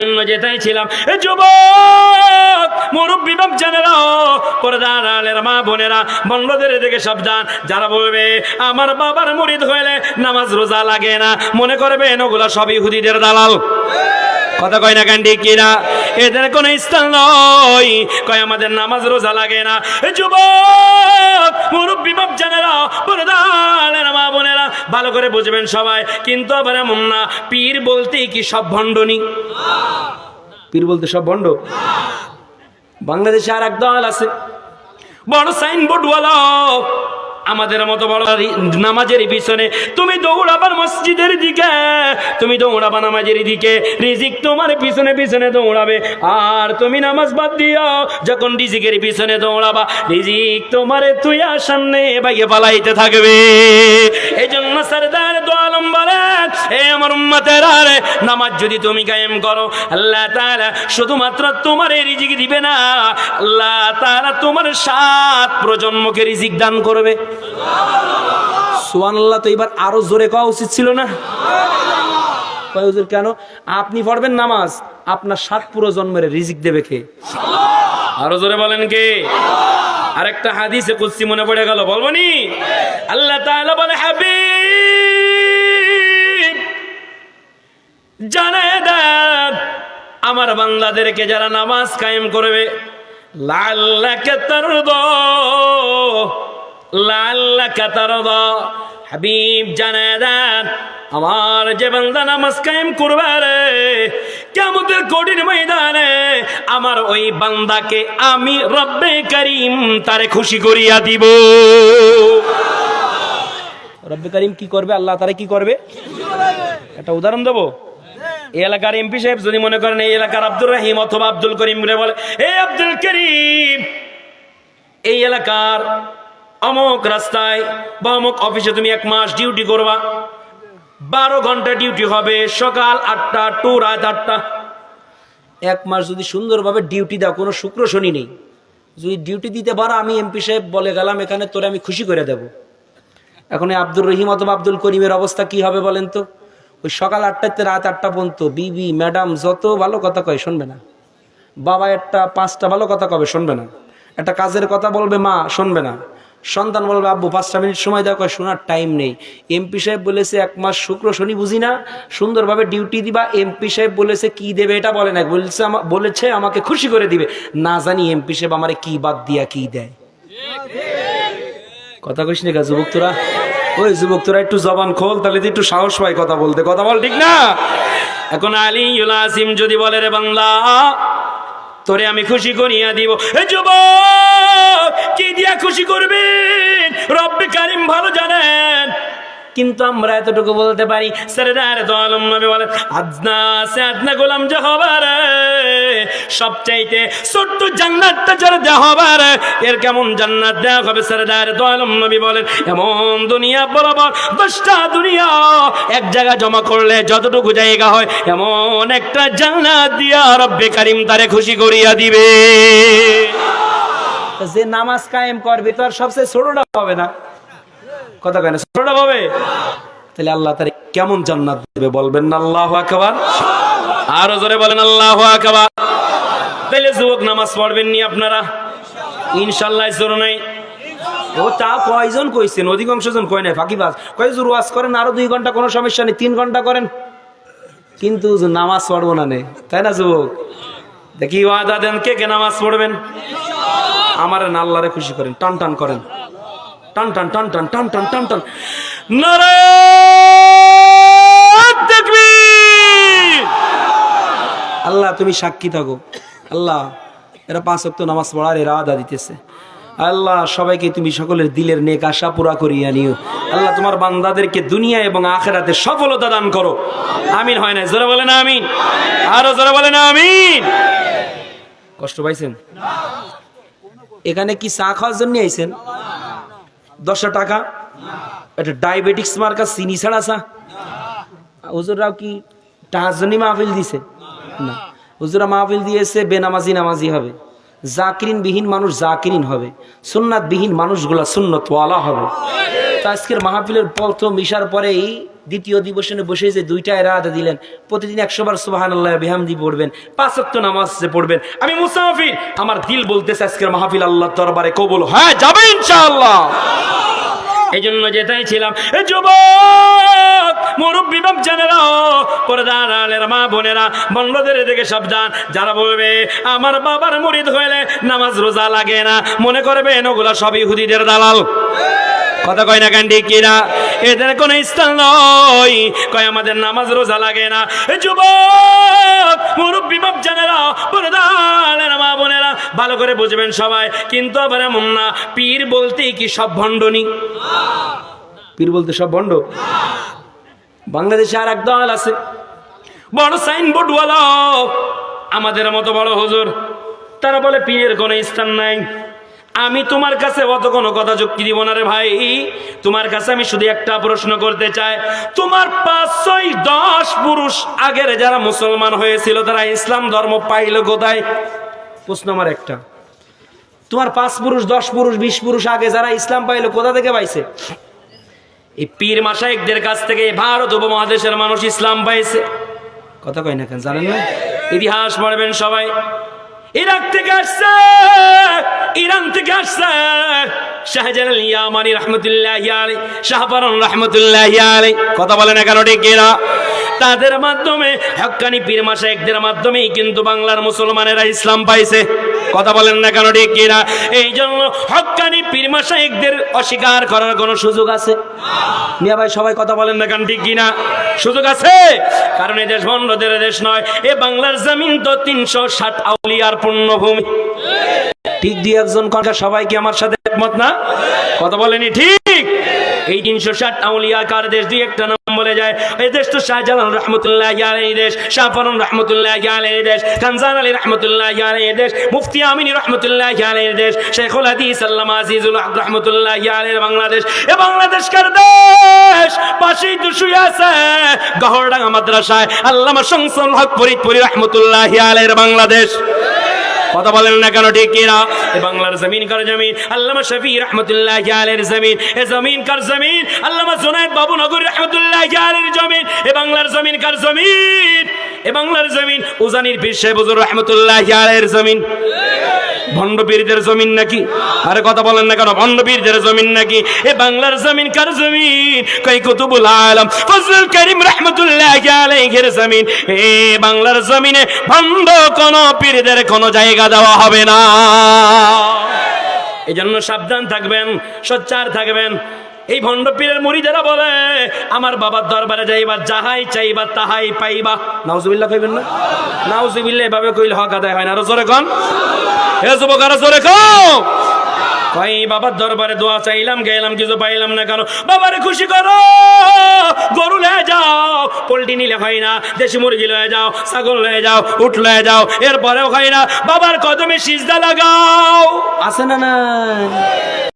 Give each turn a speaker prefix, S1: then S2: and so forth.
S1: যেটাই ছিলাম। এ যুবক, মুরব্বী, বাপজানেরা, পর্দার আলের মা বোনেরা বন্ধদের দিকে সাবধান। যারা বলবে, আমার বাবার মুরিদ হইলে নামাজ রোজা লাগে না। মনে করবে ওগুলা সবই হুদিদের দালাল। কথা কয় না কেন ঠিক কিনা? এদের কোন স্থান নয়। কয়, আমাদের নামাজ রোজা লাগে না। যুবক, মুরব্বী বাপজানেরা পর্দার মা বোনেরা, ভালো করে বুঝবেন সবাই। কিন্তু আবার এমন না, পীর বলতেই কি সব ভণ্ডনি পীর বলতে সব ভণ্ড? বাংলাদেশে আর এক দল আছে, বড় সাইনবোর্ড ওয়ালা আমাদের মতো বড় নামাজের পিছনে তুমি দৌড়াবার মসজিদের দিকে, তুমি দৌড়াবা নামাজের দিকে, রিজিক তোমার পিছনে পিছনে দৌড়াবে। আর তুমি নামাজ বাদ দিও, যখন রিজিকের পিছনে দৌড়াবা, রিজিক তোমার তুই আর সামনে বাইয়ে পালাইতে থাকবে। এই জন্য সরদার এ আমার উম্মতের আরে নামাজ যদি তুমি কায়েম করো, আল্লাহ তাআলা শুধুমাত্র তোমার রিজিক দিবে না, আল্লাহ তাআলা তোমার সাত প্রজন্মকে রিজিক দান করবে। সুবহানাল্লাহ। তো এবার আরও জোরে কওয়া উচিত ছিল না? হুজুর, কেন? আপনি পড়বেন নামাজ, আপনার সাত পুরো জন্মের রিজিক দেবে কে? আরও জোরে বলেন কে? আরেকটা হাদিসে কুদসি মনে পড়ে গেল বলবনি আল্লাহ তাআলা বলে, হাবিব! জানায় দেন আমার বান্দাদেরকে যারা নামাজ কায়েম করবে লাল্লাকে তারদ লাল্লাকে তারদ হাবিব জানায় দেন আমার যে বান্দা নামাজ কায়েম করবে রে কেমতের কঠিন ময়দানে আমার ওই বান্দাকে আমি রব্বে করিম তারে খুশি করিয়া দিব। রব্বে করিম কি করবে? আল্লাহ তারে কি করবে? একটা উদাহরণ দেবো? এলাকার এমপি সাহেব যদি মনে করেন এই এলাকার আব্দুর রহিম অথবা আব্দুল করিম বলে এই আব্দুল করিম, এই এলাকার অমুক রাস্তায় বা অমুক অফিসে তুমি এক মাস ডিউটি করবা। বারো ঘণ্টা ডিউটি হবে, সকাল আটটা, টু রাত আটটা। এক মাস যদি সুন্দরভাবে ডিউটি দাও, কোনো শুক্র শনি নেই। যদি ডিউটি দিতে পারো, আমি এমপি সাহেব বলে গেলাম, এখানে তোরে আমি খুশি করে দেব। এখন আব্দুর রহিম অথবা আব্দুল করিমের অবস্থা কি হবে বলেন তো? ওই সকাল আটটাতে রাত আটটা পর্যন্ত বিবি, ম্যাডাম যত ভালো কথা কয় শুনবে না। বাবা একটা পাঁচটা ভালো কথা কবে শুনবে না। একটা কাজের কথা বলবে মা, শুনবে না। সন্তান বলবে, আব্বু, পাঁচটা মিনিট সময় দেওয়া কয় শোনার টাইম নেই। এমপি সাহেব বলেছে, এক মাস শুক্র, শনি বুঝি না। সুন্দরভাবে ডিউটি দিবা। এমপি সাহেব বলেছে, কি দেবে এটা বলে না। বলছে বলেছে, আমাকে খুশি করে দিবে। না জানি এমপি সাহেব আমারে কি বাদ দিয়া, কি দেয়। কথা কইস না যুবক তোরা? ওই যুবক, তোরা একটু জবান খোল, তাহলে একটু সাহস পায় কথা বলতে। কথা বল, ঠিক না? এখন আলী আসিম যদি বলে, রে বাংলা, তোরে আমি খুশি করিয়া দিব। যুবক, কি দিয়া খুশি করবেন রব্বে কারিম ভালো কিন্তু আমরা এতটুকু বলতে পারি, সরদার তো আলম নবী বলেন আজনা সে আজনা গোলাম যে হবার সবচাইতে ছোট্ট জান্নাতটা দেওয়া হবার এর কেমন জান্নাত দেওয়া হবে? সরদার তো আলম নবী বলেন, এমন দুনিয়া বরাবর, দশটা দুনিয়া এক জায়গা জমা করলে যতটুকু জায়গা হয়, এমন একটা জান্নাত দিয়া রব্বে কারিম তারে খুশি করিয়া দিবে। যে নামাজ কায়েম করবে, তো আর সবচেয়ে ছোটটা হবে না। কথা কেন ছোটটা হবে তাহলে আল্লাহ তারে কেমন জান্নাত দেবে বলবেন না? আল্লাহ আকবার। আরও জোরে বলেন, আল্লাহ আকবার। তাহলে যুবক নামাজ পড়বেন নি আপনারা? ইনশাল্লাহ জোর নাই। ও, তা কয়জন কইছেন? অধিকাংশ জন কয় নাই ফাঁকিবাজ কয় জোর ওয়াজ করেন, আরও দুই ঘণ্টা কোনো সমস্যা নেই, তিন ঘণ্টা করেন। কিন্তু নামাজ পড়ব না নে, তাই না যুবক? দেখি ওয়াদা দেন, কে কে নামাজ পড়বেন? আমার না, আল্লাহরে খুশি করেন, টান টান করেন। টান টান টান টান টান টান টান টান। আল্লাহ, তুমি সাক্ষী থাকো। আল্লাহ, এরা পাঁচ অক্ত নামাজ পড়ার এরা আদা দিতেছে। আল্লাহ, সবাইকে তুমি সকলের দিলের নেক আশা পুরা করিয়া নিও। আল্লাহ, তোমার বান্দাদেরকে দুনিয়া এবং আখেরাতে সফলতা দান করো। আমিন হয় না জোরে বলে না আমিন। আরও জোরে বলে না আমিন। কষ্ট পাইছেন? এখানে কি চা খাওয়ার জন্য আইছেন? দশটা টাকা? এটা ডায়াবেটিক্স মার্কা চিনি ছাড়া চা। হুজুররাও কি টাকার মাহফিল দিছে? না। হুজুরা মাহফিল দিয়েছে, বেনামাজি নামাজি হবে। জাকিরিন বিহীন মানুষ জাকিরিন হবে। সুন্নাতবিহীন মানুষগুলা সুন্নতওয়ালা হবে। তো আজকের মাহফিলের প্রথম ইশার পরেই দ্বিতীয় দিবসনে বসে যে দুইটা এরাদা দিলেন, প্রতিদিন একশো বার সুবাহান আল্লাহ বিহামদি পড়বেন পাঁচক্ত নামাজ যে পড়বেন। আমি মুসাফির, আমার দিল বলতেছে আজকের মাহফিল আল্লাহ দরবারে কবুল। হ্যাঁ যাবে ইনশাআল্লাহ। এই জন্য যেটাই ছিলাম যুবক, মুরব্বী পর্দার আলের মা বোনেরা বন্ধদের থেকে সাবধান। যারা বলবে, আমার বাবার মুরিদ হইলে নামাজ রোজা লাগে না। মনে করবে ওগুলা সব ইহুদিদের দালাল। কথা কয় না কেন ঠিক কিনা? এদের কোনো স্থান নয়। কয়, আমাদের নামাজ রোজা লাগে না। যুবক, মুরব্বী বাপজানেরা পর্দার মা বোনেরা, ভালো করে বুঝবেন সবাই। কিন্তু আবার এমন না, পীর বলতে কি সব ভণ্ডনি পীর বলতে সব ভণ্ড? বাংলাদেশে আর এক দল আছে। বড় সাইনবোর্ড ওয়ালা আমাদের মতো বড় হুজুর, তারা বলে পীরের কোনো স্থান নাই। আমি তোমার কাছে অত কোনো কথা যুক্তি দিব না রে ভাই। তোমার কাছে আমি শুধু একটা প্রশ্ন করতে চাই। তোমার পাঁচ ছয় দশ পুরুষ আগের যারা মুসলমান হয়েছিল, তারা ইসলাম ধর্ম পাইল কোথায়? প্রশ্ন আমার একটা। তোমার পাঁচ পুরুষ, দশ পুরুষ, বিশ পুরুষ আগে যারা ইসলাম পাইলো, কোথা থেকে পাইছে? এই পীর মাসাইকদের কাছ থেকে ভারত উপমহাদেশের মানুষ ইসলাম পাইছে। কথা কয় না কেন, জানেন না? ইতিহাস পড়বেন সবাই। ইরাক থেকে আসছে, ইরান থেকে আসছে। শাহজালাল ইয়ামানি রহমতুল্লাহ আলাই শাহপারন রহমতুল্লাহ কথা বলেন এগারো ঠিক কিনা? তাদের মাধ্যমে হক্কানি পীর মাসাইকদের মাধ্যমেই কিন্তু বাংলার মুসলমানেরা ইসলাম পাইছে। কথা বলেন না কেন ঠিক কিনা? এই জন্য হক্কানি পীর মাসাইকদের অস্বীকার করার কোনো সুযোগ আছে? মিয়া ভাই, সবাই কথা বলেন না কেন ঠিক কিনা? সুযোগ আছে? কারণ এই দেশ বন্ধদের দেশ নয়। এ বাংলার জমিন তো তিনশো ষাট আউলিয়ার পূর্ণভূমি। ঠিক দিয়ে একজন কথা সবাই কি আমার সাথে একমত না? কথা বলেনি ঠিক? এই তিনশো ষাট আউলিয়া কার দেশ দুই একটা বলে যায়, এই দেশ তো শাহজালাল রহমতুল্লাহ এই দেশ শাহফরন রহমতুল্লাহ এই দেশ, খানজান আলী রহমতুল্লাহ এই দেশ, মুফতি আমিনী রহমতুল্লাহ এই দেশ, শেখুল হাদিস আল্লামা আজিজুল হক রহমতুল্লাহ আলের বাংলাদেশ, এ বাংলাদেশ কার দেশ? পাশেই তো শুয়ে আছে গহরডাঙ্গা মাদ্রাসায় আল্লামা শমসুল হক ফরিদপুরি রহমতুল্লাহ আলের বাংলাদেশ। কথা বলেন না কেন, ঠিক কিনা? বাংলার জমিন কার জমিন? আল্লামা শফি রহমতুল্লাহ আলের জমিন। এ জমিন কার জমিন? আল্লামা জুনায়দ বাবু নগর রহমতুল্লাহ আলের জমিন। এ বাংলার জমিন কার জমিন? এ বাংলার জমিন, উজানির পীর সাহেব হুজুর রহমতুল্লাহ আলের জমিন। ভণ্ডপীরদের জমিন নাকি? আরে কথা বলেন না কেন ভণ্ডপীরদের জমিন নাকি? এ বাংলার জমিন কার জমিন? কই কুতুবুল আলম, ফজলুল করিম রহমতুল্লাহ আলাইহির জমিন। এ বাংলার জমিনে ভণ্ড কোন পীরদের কোনো জায়গা দেওয়া হবে না। এই জন্য সাবধান থাকবেন, সোচ্চার থাকবেন। এই ভণ্ড পীরের মুড়িদেরা বলে, আমার বাবার দরবারে যাইবা, যাহাই চাইবা, তাহাই পাইবা। নাউজুবিল্লাহ কইবেন না? নাউজুবিল্লাহ এভাবে কইলে হক আদায় হয় না। আরও জোরে কন। হে যুবক, আরও জোরে কও। কই, বাবার দরবারে দোয়া চাইলাম, গেলাম, কিছু পাইলাম না কেন? বাবারে খুশি করো। গরু লয়ে যাও। পোল্ট্রি নিলে হয় না। দেশি মুরগি লয়ে যাও। ছাগল লয়ে যাও। উঠ লয়ে যাও। এরপরেও হয় না। বাবার কদমে সিজদা লাগাও। আছে না না